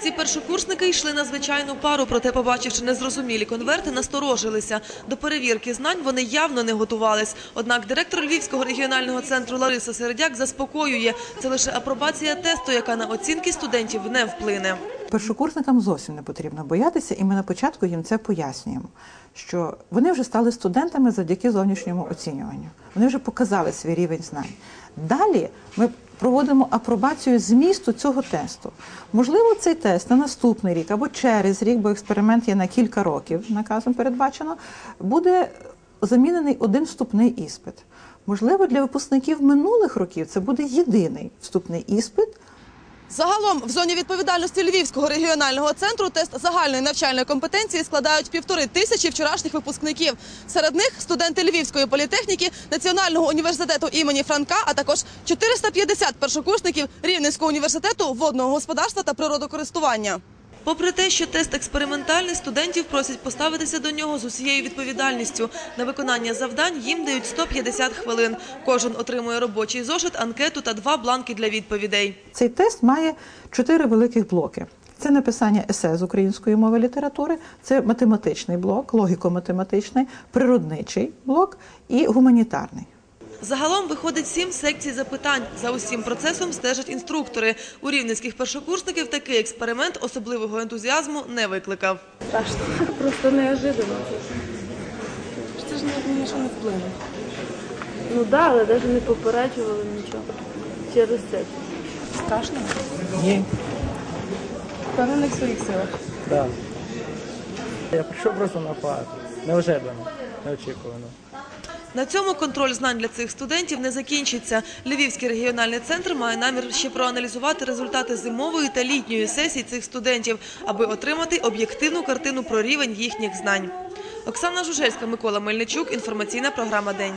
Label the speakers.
Speaker 1: Ці першокурсники йшли на звичайну пару, проте, побачивши незрозумілі конверти, насторожилися. До перевірки знань вони явно не готувались. Однак директор Львівського регіонального центру Лариса Середяк заспокоює – це лише апробація тесту, яка на оцінки студентів не вплине.
Speaker 2: Першокурсникам зовсім не потрібно боятися, і ми на початку їм це пояснюємо, що вони вже стали студентами завдяки зовнішньому оцінюванню. Вони вже показали свій рівень знань. Далі ми проводимо апробацію змісту цього тесту. Можливо, цей тест на наступний рік або через рік, бо експеримент є на кілька років, наказом передбачено, буде замінений один вступний іспит. Можливо, для випускників минулих років це буде єдиний вступний іспит.
Speaker 1: Загалом в зоні відповідальності Львівського регіонального центру тест загальної навчальної компетенції складають півтори тисячі вчорашніх випускників. Серед них студенти Львівської політехніки, Національного університету імені Франка, а також 450 першокурсників Рівненського університету водного господарства та природокористування. Попри те, що тест експериментальний, студентів просять поставитися до нього з усією відповідальністю. На виконання завдань їм дають 150 хвилин. Кожен отримує робочий зошит, анкету та два бланки для відповідей.
Speaker 2: Цей тест має чотири великих блоки. Це написання есе з української мови літератури, це математичний блок, логіко-математичний, природничий блок і гуманітарний.
Speaker 1: Загалом виходить сім секцій запитань. За усім процесом стежать інструктори. У рівненських першокурсників такий експеримент особливого ентузіазму не викликав.
Speaker 3: Страшно. Просто неожиданно. Це ж ні на що не вплине. Ну так, да, але навіть не попереджували нічого. Через це.
Speaker 4: Страшно?
Speaker 5: Ні,
Speaker 4: Впевнений в своїх силах.
Speaker 5: так. Я прийшов просто на пару. Неожиданно, неочікувано.
Speaker 1: На цьому контроль знань для цих студентів не закінчиться. Львівський регіональний центр має намір ще проаналізувати результати зимової та літньої сесій цих студентів, аби отримати об'єктивну картину про рівень їхніх знань. Оксана Жужельська, Микола Мельничук. Інформаційна програма День.